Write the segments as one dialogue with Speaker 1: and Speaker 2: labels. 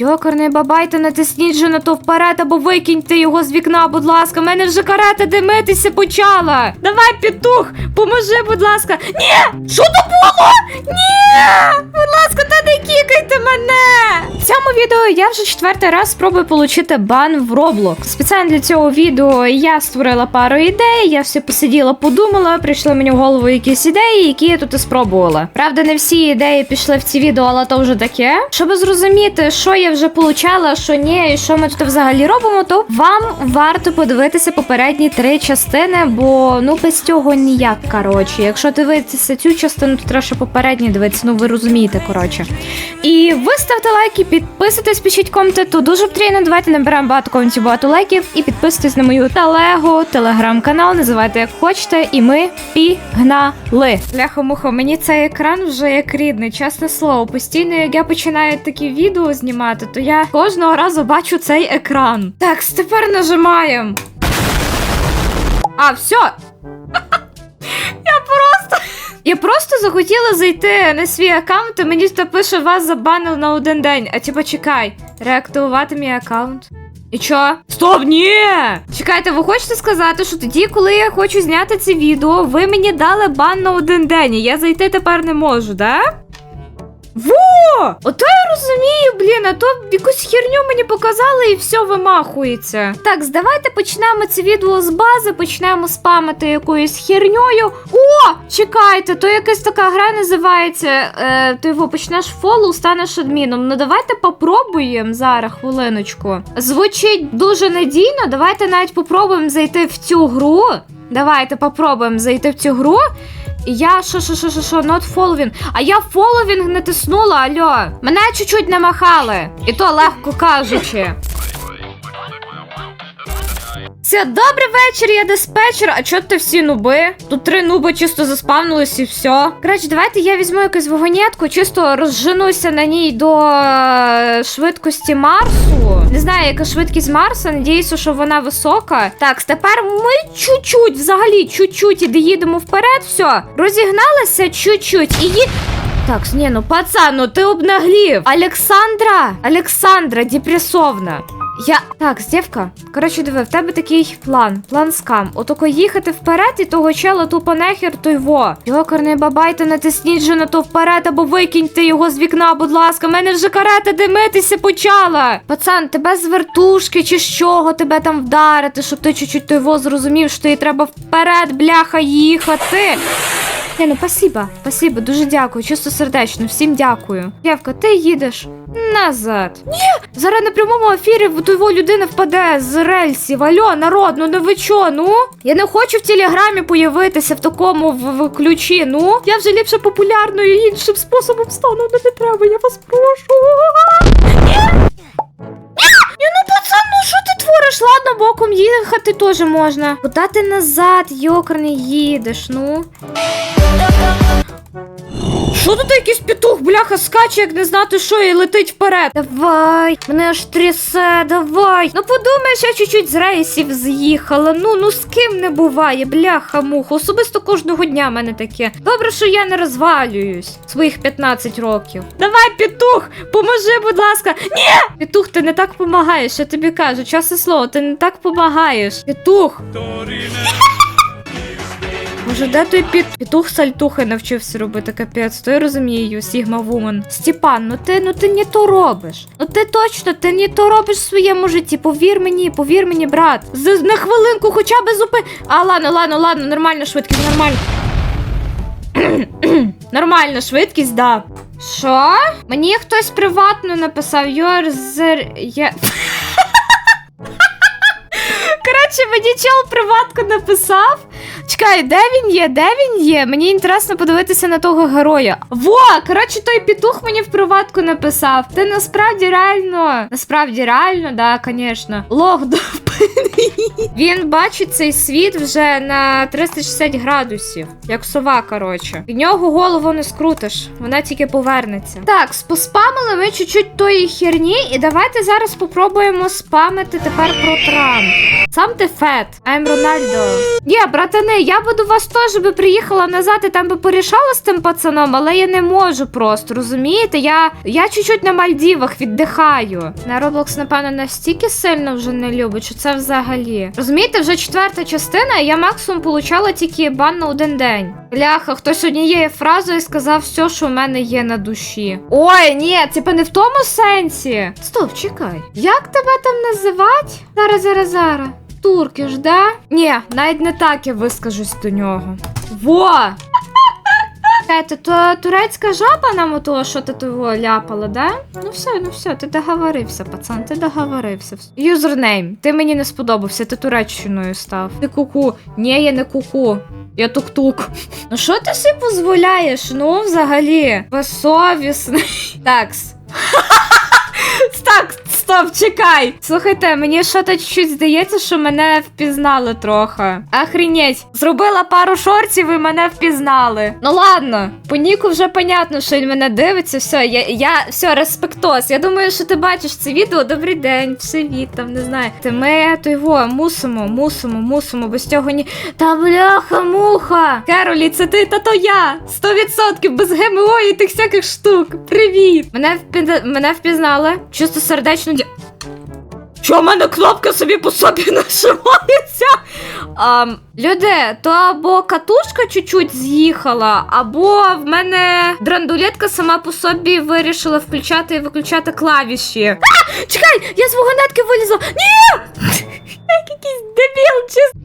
Speaker 1: Йокарний бабайте, натисніть же на то вперед або викиньте його з вікна, будь ласка. Мене вже карета димитися почала. Давай, петух, поможи, будь ласка. Ні! Що то було? Ні! Будь ласка, та не кікайте мене! В цьому відео я вже четвертий раз спробую отримати бан в Roblox. Спеціально для цього відео я створила пару ідей, я все посиділа, подумала, прийшли мені в голову якісь ідеї, які я тут і спробувала. Правда, не всі ідеї пішли в ці відео, але то вже таке. Щоб зрозуміти, що я вже получала, що ні, і що ми тут взагалі робимо, то вам варто подивитися попередні три частини, бо ну без цього ніяк. Коротше, якщо дивитися цю частину, то треба попередні дивитися. Ну ви розумієте, коротше. І ви ставте лайки, підписуйтесь, пишіть коменти. Тут дуже потрібно. Давайте наберемо багато коментів, багато лайків і підписуйтесь на мою телегу, телеграм-канал, називайте як хочете, і ми пігнали. Ляха-муха, мені цей екран вже як рідний, чесне слово. Постійно, як я починаю такі відео знімати, то я кожного разу бачу цей екран. Так, тепер нажимаємо. А, все. Я просто. Я просто захотіла зайти на свій аккаунт, і мені тут пише вас забанили на один день. А типа чекай, реактивувати мій аккаунт. І чо? Стоп, ні! Чекайте, ви хочете сказати, що тоді, коли я хочу зняти це відео, ви мені дали бан на один день, і я зайти тепер не можу, да? Во! Ото я розумію, блін, а то якусь херню мені показали і все вимахується. Так, давайте почнемо це відео з бази, почнемо спамити якоюсь херньою. О! Чекайте, то якась така гра називається. Е, ти його почнеш фоллоу, станеш адміном. Ну давайте попробуємо зараз, хвилиночку. Звучить дуже надійно. Давайте навіть попробуємо зайти в цю гру. Давайте попробуємо зайти в цю гру. Я що, що, що, що, що, not following. А я following натиснула, альо. Мене чуть-чуть намахали. І то легко кажучи. Все, добрий вечір, я диспетчер. А чого ти всі нуби? Тут три нуби чисто заспавнились і все. Коротше, давайте я візьму якусь вагонетку, чисто розженуся на ній до е, швидкості Марсу. Не знаю, яка швидкість Марса. Надіюся, що вона висока. Так, тепер ми чуть-чуть, взагалі, чуть-чуть і доїдемо вперед. Все, розігналися чуть-чуть і ї... Так, ні, ну пацан, ну ти обнаглів. Олександра, Олександра, депресовна. Я. Так, дівка. Коротше, диви, в тебе такий план. План скам. Отако їхати вперед і того чела тупо нехер, то й во. Йокарний бабайте, натисніть же на то вперед або викиньте його з вікна, будь ласка. Мене вже карета димитися почала. Пацан, тебе з вертушки чи з чого тебе там вдарити, щоб ти чуть-чуть той во зрозумів, що тобі треба вперед, бляха, їхати. Не, ну спасибо, спасибо, дуже дякую, чисто сердечно, всім дякую. Дівка, ти їдеш назад. Ні, зараз на прямому ефірі в того людина впаде з рельсів. Алло, народ, ну не ви чо, ну? Я не хочу в телеграмі появитися в такому в, в ключі. Ну я вже ліпше популярною іншим способом стану. Ну не треба, я вас прошу. Ні! Ну пацан, ну що ти твориш? Ладно, боком їхати теж можна. Куда ти назад, йокарний, їдеш, ну? Що тут якийсь петух, бляха, скаче, як не знати, що і летить вперед. Давай, мене аж трясе, давай. Ну подумаєш, я чуть-чуть з рейсів з'їхала. Ну, ну з ким не буває, бляха, муха. Особисто кожного дня в мене таке. Добре, що я не розвалююсь своїх 15 років. Давай, петух, поможи, будь ласка. Ні! Петух, ти не так помагаєш, я тобі кажу. Часне слово, ти не так помагаєш. Петух. Боже, де той піт... петух сальтухи навчився робити капець, то я розумію, Сігма Вумен. Степан, ну ти ну ти не то робиш. Ну ти точно, ти не то робиш в своєму житті. Повір мені, повір мені, брат. З, на хвилинку хоча б зупи. А, ладно, ладно, ладно, нормальна швидкість, нормально. Нормальна швидкість, да. Що? Мені хтось приватно написав zer... Я... Коротше, мені чел приватку написав. Чекай, де він є? Де він є? Мені інтересно подивитися на того героя. Во! Коротше, той петух мені в приватку написав. Ти насправді реально. Насправді реально, да, звісно. Лох до Він бачить цей світ вже на 360 градусів, як сова, коротше. Від нього голову не скрутиш, вона тільки повернеться. Так, поспамили ми чуть-чуть тої херні, і давайте зараз попробуємо спамити тепер про Трамп. Сам ти фет, I'm Рональдо. Ні, братани, я буду вас теж би приїхала назад і там би порішала з тим пацаном, але я не можу просто, розумієте? Я, я чуть-чуть на Мальдівах віддихаю. На Roblox, напевно, настільки сильно вже не любить, що це взагалі. Розумієте, вже четверта частина, і я максимум получала тільки бан на один день. Бляха, хтось однією фразою сказав все, що в мене є на душі. Ой, ні, це не в тому сенсі. Стоп, чекай. Як тебе там називать? Зараз, зараз, зараз. Туркіш, да? Ні, навіть не так я вискажусь до нього. Во! Чекайте, то турецька жаба нам ото, що ти того ляпала, да? Ну все, ну все, ти договорився, пацан, ти договорився. Юзернейм, ти мені не сподобався, ти туреччиною став. Ти куку. Ні, я не куку. Я тук-тук. Ну що ти собі дозволяєш? Ну, взагалі, безсовісний. Такс. Так, стоп, чекай. Слухайте, мені що то чуть здається, що мене впізнали трохи. Охренеть, зробила пару шортів і мене впізнали. Ну ладно, по Ніку вже понятно, що він мене дивиться. Все, я, я все, респектос. Я думаю, що ти бачиш це відео. Добрий день, привіт, там не знаю. Ти ми то його мусимо, мусимо, мусимо, без цього ні. Та бляха, муха! Керолі, це ти, та то я! Сто відсотків без ГМО і тих всяких штук. Привіт! Мене впі... мене впізнали. Чисто сердечно дя... Що в мене кнопка собі по собі нажимається? Ам, люди, то або катушка чуть-чуть з'їхала, або в мене драндулетка сама по собі вирішила включати і виключати клавіші. А! Чекай! Я з вагонетки вилізла! Ні! Як якийсь дебіл, чисто.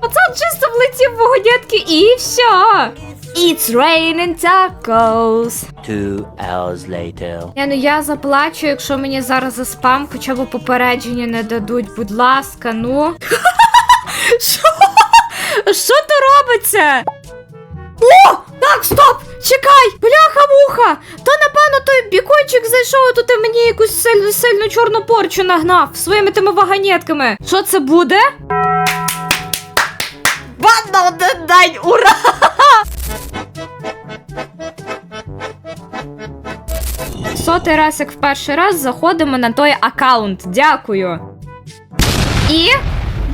Speaker 1: Пацан чисто влетів в вагонетки і все. It's raining tacos.
Speaker 2: Two hours later.
Speaker 1: Я ну я заплачу, якщо мені зараз за спам хоча б попередження не дадуть. Будь ласка, ну. Що? Що то робиться? О! Так, стоп! Чекай! Бляха-муха! То напевно той бікончик зайшов, а тут і мені якусь сильну сильну чорну порчу нагнав своїми тими вагонетками. Що це буде? Бан на один день! Ура! Сотий раз, як в перший раз, заходимо на той аккаунт. Дякую. І.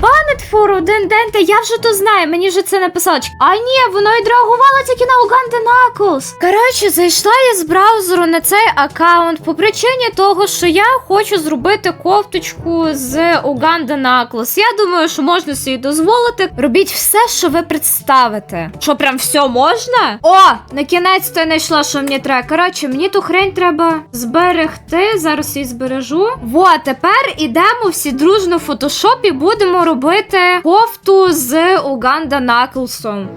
Speaker 1: Банет фор один день, я вже то знаю, мені вже це написало. А ні, воно відреагувало тільки на Уганди Knuckles. Коротше, зайшла я з браузеру на цей аккаунт по причині того, що я хочу зробити кофточку з Уганди Knuckles. Я думаю, що можна собі дозволити. Робіть все, що ви представите. Що, прям все можна? О, на кінець то я знайшла, що мені треба. Коротше, мені ту хрень треба зберегти. Зараз її збережу. Во, тепер ідемо всі дружно в фотошоп і будемо робити кофту з Уганда Наклсом.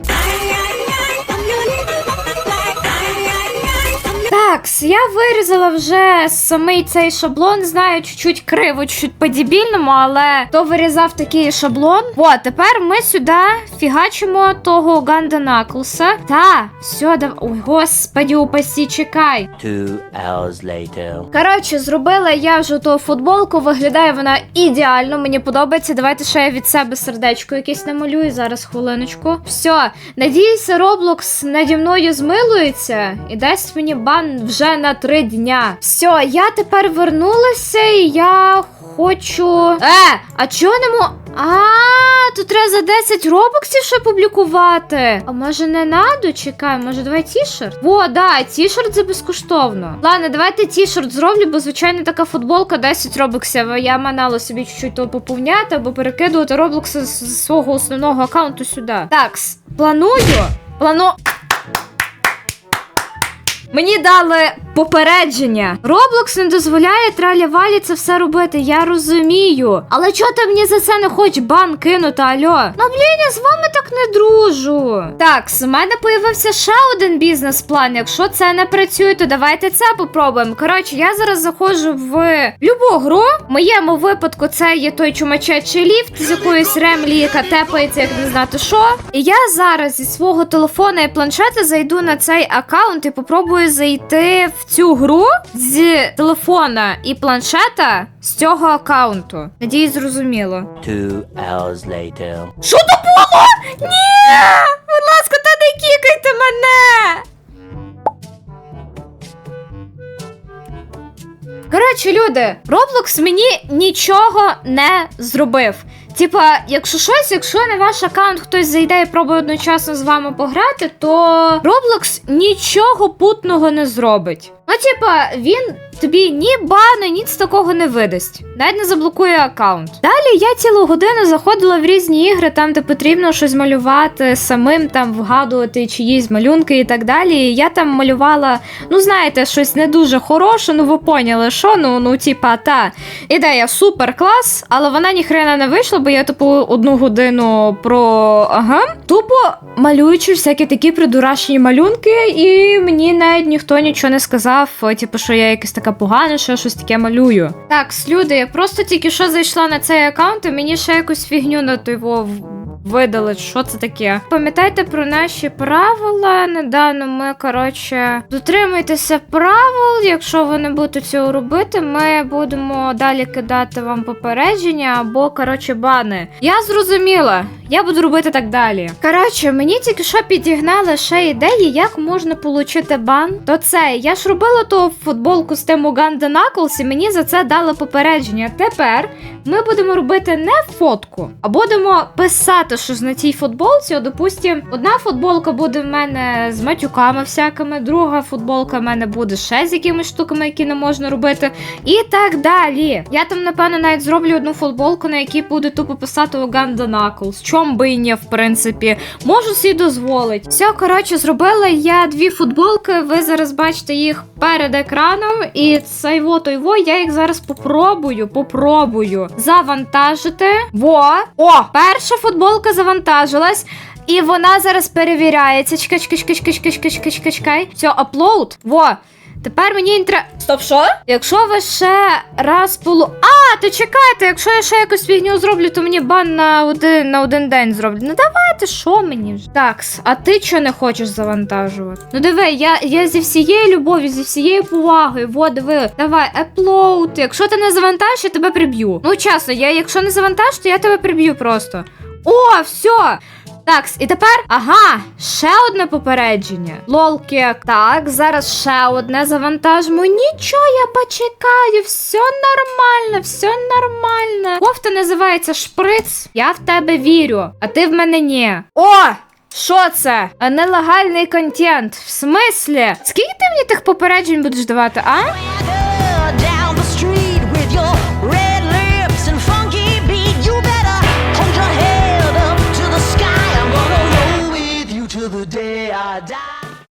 Speaker 1: Так, я вирізала вже самий цей шаблон. Знаю, чуть-чуть криво, чуть-чуть по-дебільному, але то вирізав такий шаблон. О, тепер ми сюди фігачимо того Уганда Наклса. Та, все, дав... Ой, господі, упасі, чекай.
Speaker 2: Two hours later.
Speaker 1: Коротше, зробила я вже ту футболку, виглядає вона ідеально, мені подобається. Давайте ще я від себе сердечко якесь намалюю. Зараз хвилиночку. Все, надіюся, Roblox наді мною змилується і дасть мені бан вже на три дня. Все, я тепер вернулася і я хочу. Е, а чого не мо. А, тут треба за 10 робоксів ще публікувати. А може не надо? Чекай, може давай тішерт? Во, да, тішерт це безкоштовно. Ладно, давайте тішерт зроблю, бо звичайно така футболка 10 робоксів. Я манала собі чуть-чуть то поповняти або перекидувати робокси з свого основного аккаунту сюди. Так, планую. Плану. Мені дали попередження. Roblox не дозволяє тралі-валі це все робити, я розумію. Але чого ти мені за це не хоч бан кинути, альо? Ну блін, я з вами так не дружу. Так, з мене появився ще один бізнес-план. Якщо це не працює, то давайте це попробуємо. Коротше, я зараз заходжу в любу гру. В моєму випадку це є той чумачечий ліфт з якоїсь ремлі, яка тепається, як не знати що. І я зараз зі свого телефона і планшета зайду на цей аккаунт і попробую зайти в цю гру з телефона і планшета з цього аккаунту. Надіюсь, зрозуміло.
Speaker 2: Two hours later.
Speaker 1: Що то було? Ні! Будь ласка, та не кікайте мене! Коротше, люди, Roblox мені нічого не зробив. Типа, якщо щось, якщо на ваш аккаунт хтось зайде і пробує одночасно з вами пограти, то Roblox нічого путного не зробить. Ну, типа, він тобі ні бану, ніц такого не видасть. Навіть не заблокує аккаунт. Далі я цілу годину заходила в різні ігри, там де потрібно щось малювати самим, там вгадувати чиїсь малюнки і так далі. І я там малювала, ну знаєте, щось не дуже хороше, ну ви поняли, що ну, ну, типа, та ідея супер клас, але вона ніхрена не вийшла, бо я тупо одну годину про ага. Тупо малюючи всякі такі придурашні малюнки, і мені навіть ніхто нічого не сказав, о, типу, що я якась така погана, що я щось таке малюю. Так, люди, я просто тільки що зайшла на цей аккаунт, і мені ще якусь фігню на вов видали. Що це таке? Пам'ятайте про наші правила. Недавно ми, коротше, дотримуйтеся правил. Якщо ви не будете цього робити, ми будемо далі кидати вам попередження або, коротше, бани. Я зрозуміла. Я буду робити так далі. Коротше, мені тільки що підігнали ще ідеї, як можна отримати бан. То це я ж робила ту футболку з тим Уганда Knuckles, і мені за це дали попередження. Тепер ми будемо робити не фотку, а будемо писати, що на тій футболці. Допустим, одна футболка буде в мене з матюками всякими, друга футболка в мене буде ще з якимись штуками, які не можна робити. І так далі. Я там, напевно, навіть зроблю одну футболку, на якій буде тупо писати Уганда Knuckles комбині, в принципі, можу собі дозволити. Все, коротше, зробила я дві футболки. Ви зараз бачите їх перед екраном. І цей во той во я їх зараз попробую. Попробую завантажити. Во! О! Перша футболка завантажилась. І вона зараз перевіряється. Чекай, чекай, чекай, чекай, чекай, чекай, чекай, чекай. Все, аплоуд. Во! Тепер мені інтре... Стоп, що? Якщо ви ще раз полу. А, то чекайте, якщо я ще якусь фігню зроблю, то мені бан на один, на один день зроблять. Ну давайте, що мені вже? Такс, а ти чого не хочеш завантажувати? Ну диви, я, я зі всією любов'ю, зі всією повагою. Во, диви, давай, аплоуд. Якщо ти не завантажиш, я тебе приб'ю. Ну чесно, я якщо не завантажу, то я тебе приб'ю просто. О, все! Так, і тепер, ага, ще одне попередження. Лолкек. Так, зараз ще одне завантажимо. Нічого, я почекаю, все нормально, все нормально. Кофта називається шприц. Я в тебе вірю, а ти в мене ні. О! Що це? Нелегальний контент. В смислі? Скільки ти мені тих попереджень будеш давати, а?